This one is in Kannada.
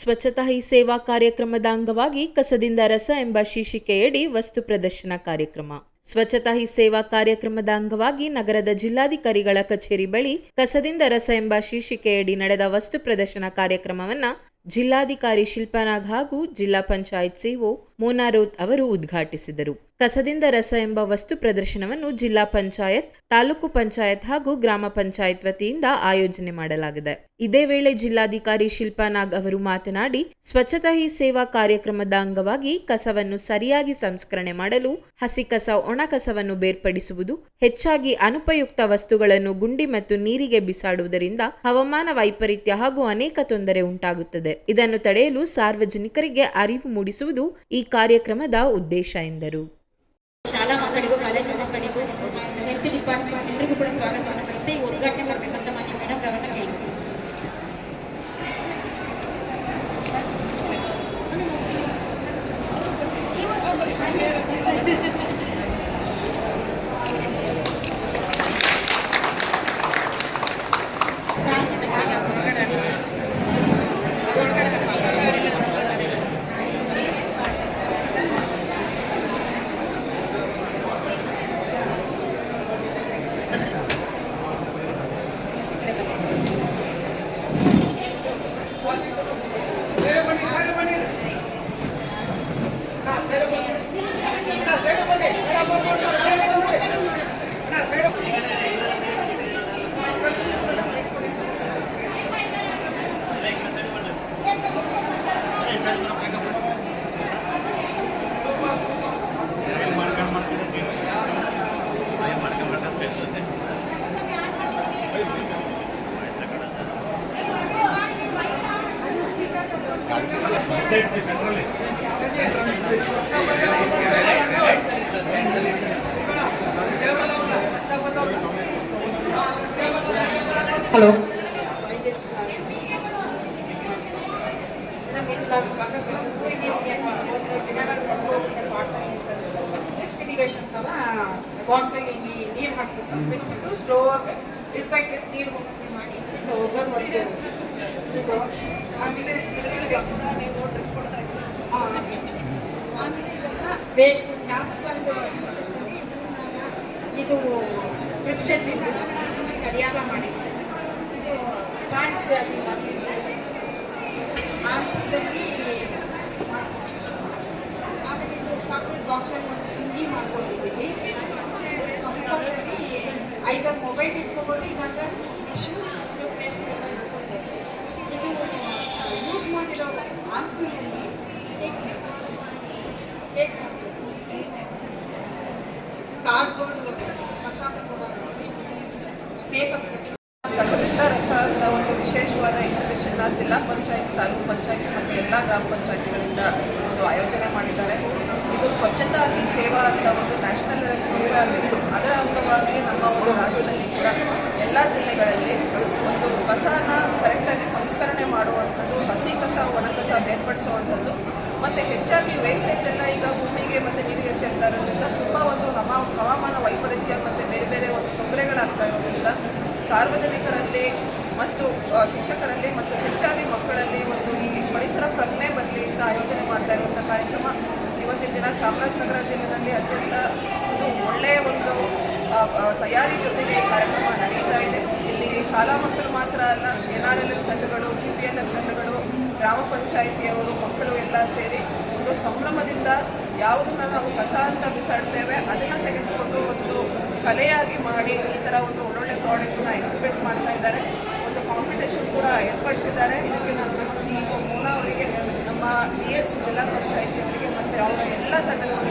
ಸ್ವಚ್ಛತಾ ಹಿ ಸೇವಾ ಕಾರ್ಯಕ್ರಮದ ಅಂಗವಾಗಿ ಕಸದಿಂದ ರಸ ಎಂಬ ಶೀರ್ಷಿಕೆಯಡಿ ವಸ್ತು ಪ್ರದರ್ಶನ ಕಾರ್ಯಕ್ರಮ. ಸ್ವಚ್ಛತಾ ಹಿ ಸೇವಾ ಕಾರ್ಯಕ್ರಮದ ಅಂಗವಾಗಿ ನಗರದ ಜಿಲ್ಲಾಧಿಕಾರಿಗಳ ಕಚೇರಿ ಬಳಿ ಕಸದಿಂದ ರಸ ಎಂಬ ಶೀರ್ಷಿಕೆಯಡಿ ನಡೆದ ವಸ್ತು ಪ್ರದರ್ಶನ ಕಾರ್ಯಕ್ರಮವನ್ನ ಜಿಲ್ಲಾಧಿಕಾರಿ ಶಿಲ್ಪಾನಾಗ್ ಹಾಗೂ ಜಿಲ್ಲಾ ಪಂಚಾಯತ್ ಸಿಒ ಮೋನಾರೋತ್ ಅವರು ಉದ್ಘಾಟಿಸಿದರು. ಕಸದಿಂದ ರಸ ಎಂಬ ವಸ್ತು ಪ್ರದರ್ಶನವನ್ನು ಜಿಲ್ಲಾ ಪಂಚಾಯತ್, ತಾಲೂಕು ಪಂಚಾಯತ್ ಹಾಗೂ ಗ್ರಾಮ ಪಂಚಾಯತ್ ವತಿಯಿಂದ ಆಯೋಜನೆ ಮಾಡಲಾಗಿದೆ. ಇದೇ ವೇಳೆ ಜಿಲ್ಲಾಧಿಕಾರಿ ಶಿಲ್ಪಾನಾಗ್ ಅವರು ಮಾತನಾಡಿ, ಸ್ವಚ್ಛತಾ ಹಿ ಸೇವಾ ಕಾರ್ಯಕ್ರಮದ ಅಂಗವಾಗಿ ಕಸವನ್ನು ಸರಿಯಾಗಿ ಸಂಸ್ಕರಣೆ ಮಾಡಲು ಹಸಿ ಕಸ, ಒಣ ಕಸವನ್ನು ಬೇರ್ಪಡಿಸುವುದು, ಹೆಚ್ಚಾಗಿ ಅನುಪಯುಕ್ತ ವಸ್ತುಗಳನ್ನು ಗುಂಡಿ ಮತ್ತು ನೀರಿಗೆ ಬಿಸಾಡುವುದರಿಂದ ಹವಾಮಾನ ವೈಪರೀತ್ಯ ಹಾಗೂ ಅನೇಕ ತೊಂದರೆ ಉಂಟಾಗುತ್ತದೆ. ಇದನ್ನು ತಡೆಯಲು ಸಾರ್ವಜನಿಕರಿಗೆ ಅರಿವು ಮೂಡಿಸುವುದು ಈ ಕಾರ್ಯಕ್ರಮದ ಉದ್ದೇಶ ಎಂದರು. ಶಾಲಾ ಮಕ್ಕಳಿಗೂ, ಕಾಲೇಜು ಮಕ್ಕಳಿಗೂ ಹೆಲ್ತ್ ಡಿಪಾರ್ಟ್ಮೆಂಟ್ ಎಲ್ರಿಗೂ ಕೂಡ ಸ್ವಾಗತವನ್ನು ಪಡಿಸಿ ಉದ್ಘಾಟನೆ ಮಾಡಬೇಕಂತ ಮಾನ್ಯ ಮೇಡಮ್ ಅವರನ್ನ ಕೇಳ್ತೀನಿ ಹಲೋ ಇರಿಗೇಷನ್ ತರ ಬಾಟ್ಲಿಗೆ ನೀರು ಹಾಕ್ಬಿಟ್ಟು ಬಿಟ್ಬಿಟ್ಟು ಸ್ಲೋ ಆಗಿ ಡ್ರಿಪ್ ಡ್ರಿಪ್ ನೀರು ಹೋಗಂಗೆ ಮಾಡಿ ಹೋಗೋದು ಒಂದು ವೇಸ್ಟ್ ಕ್ಯಾಪ್ಸ್ ಇದು ಪ್ರಿಪ್ಸೆಟ್ ಗಡಿಯಾರ ಮಾಡಿದ್ರು. ಇದು ಫ್ಯಾನ್ಸ್ ಅಲ್ಲಿ ಮಾಡಿದ್ದಾರೆ ಆಮೇಲೆ ಆಮೇಲೆ ಇದು ಚಾಕ್ಲೇಟ್ ಬಾಕ್ಸ್ ಅಲ್ಲಿ ಒಂದು ತಿಂಡಿ ಮಾಡ್ಕೊಂಡಿದ್ದೀವಿ ಕಂಫರ್ಟಲ್ಲಿ ಐದಾರು ಮೊಬೈಲ್ ಇಟ್ಕೋಬೋದು, ಇಲ್ಲಾಂದ್ರೆ ಟಿಶ್ಯೂ ಟೂತ್ಪೇಸ್ಟ್ ಕಾರ್ಡ್ಬೋರ್ಡ್ ರಸ ಅಂತ ಕಸದಿಂದ ಒಂದು ವಿಶೇಷವಾದ ಎಕ್ಸಿಬಿಷನ್ನ ಜಿಲ್ಲಾ ಪಂಚಾಯತ್, ತಾಲೂಕು ಪಂಚಾಯತ್ ಮತ್ತು ಎಲ್ಲ ಗ್ರಾಮ ಪಂಚಾಯತ್ಗಳಿಂದ ಒಂದು ಆಯೋಜನೆ ಮಾಡಿದ್ದಾರೆ. ಇದು ಸ್ವಚ್ಛತಾ ಹಿ ಸೇವಾ ಅಂತ ಒಂದು ನ್ಯಾಷನಲ್ ಪ್ರೋಗ್ರಾಮ್ ಇದ್ದು ಅದರ ಅಂಗವಾಗಿ ನಮ್ಮ ಒಂದು ರಾಜ್ಯದಲ್ಲಿ ಕೂಡ ಎಲ್ಲ ಜಿಲ್ಲೆಗಳಲ್ಲಿ ಒಂದು ಕಸನ ಕರೆಕ್ಟಾಗಿ ಸಂಸ್ಕರಣೆ ಮಾಡುವಂಥದ್ದು ಹಸಿ ಕಸ ಒಣ ಕಸ ಬೇರ್ಪಡಿಸುವಂಥದ್ದು ಮತ್ತು ಹೆಚ್ಚಾಗಿ ವೇಸ್ಟೇಜ್ ಈಗ ಭೂಮಿಗೆ ಮತ್ತು ನೀರಿಗೆ ಸೇರ್ತಾ ಇರೋದ್ರಿಂದ ತುಂಬ ಒಂದು ನಮ್ಮ ಹವಾಮಾನ ವೈಪರೀತ್ಯ ಮತ್ತು ಬೇರೆ ಬೇರೆ ಒಂದು ತೊಂದರೆಗಳಾಗ್ತಾ ಇರೋದ್ರಿಂದ ಸಾರ್ವಜನಿಕರಲ್ಲಿ ಮತ್ತು ಶಿಕ್ಷಕರಲ್ಲಿ ಮತ್ತು ಹೆಚ್ಚಾಗಿ ಮಕ್ಕಳಲ್ಲಿ ಒಂದು ಈ ಪರಿಸರ ಪ್ರಜ್ಞೆ ಬರಲಿ ಅಂತ ಆಯೋಜನೆ ಮಾಡ್ತಾ ಇರುವಂಥ ಕಾರ್ಯಕ್ರಮ ಇವತ್ತಿನ ದಿನ ಚಾಮರಾಜನಗರ ಜಿಲ್ಲೆಯಲ್ಲಿ ಅತ್ಯಂತ ಒಂದು ಒಳ್ಳೆಯ ಒಂದು ತಯಾರಿ ಜೊತೆಗೆ ಕಾರ್ಯಕ್ರಮ ನಡೀತಾ ಇದೆ. ಇಲ್ಲಿ ಶಾಲಾ ಮಕ್ಕಳು ಮಾತ್ರ ಅಲ್ಲ, ಎನ್ ಆರ್ ಎಲ್ ಎಫ್ ತಂಡಗಳು, ಜಿ ಪಿ ಎಲ್ ಎಫ್ ತಂಡಗಳು, ಗ್ರಾಮ ಪಂಚಾಯಿತಿಯವರು, ಮಕ್ಕಳು ಎಲ್ಲ ಸೇರಿ ಸಂಭ್ರಮದಿಂದ ಯಾವುದನ್ನ ನಾವು ಕಸ ಅಂತ ಬಿಸಾಡ್ತೇವೆ, ಅದನ್ನ ತೆಗೆದುಕೊಂಡು ಒಂದು ಕಲೆಯಾಗಿ ಮಾಡಿ ಈ ಥರ ಒಂದು ಒಳ್ಳೊಳ್ಳೆ ಪ್ರಾಡಕ್ಟ್ಸ್ನ ಎಕ್ಸಿಬಿಟ್ ಮಾಡ್ತಾ ಇದ್ದಾರೆ. ಒಂದು ಕಾಂಪಿಟೇಷನ್ ಕೂಡ ಏರ್ಪಡಿಸಿದ್ದಾರೆ. ಇದಕ್ಕೆ ನಾನು ನಮ್ಮ ಸಿ ಇ ಮೋನಾ ಅವರಿಗೆ, ನಮ್ಮ ಡಿ ಎಸ್ ಜಿಲ್ಲಾ ಪಂಚಾಯಿತಿ ಅವರಿಗೆ ಮತ್ತು ಅವರ ಎಲ್ಲ ತಂಡದವರಿಗೆ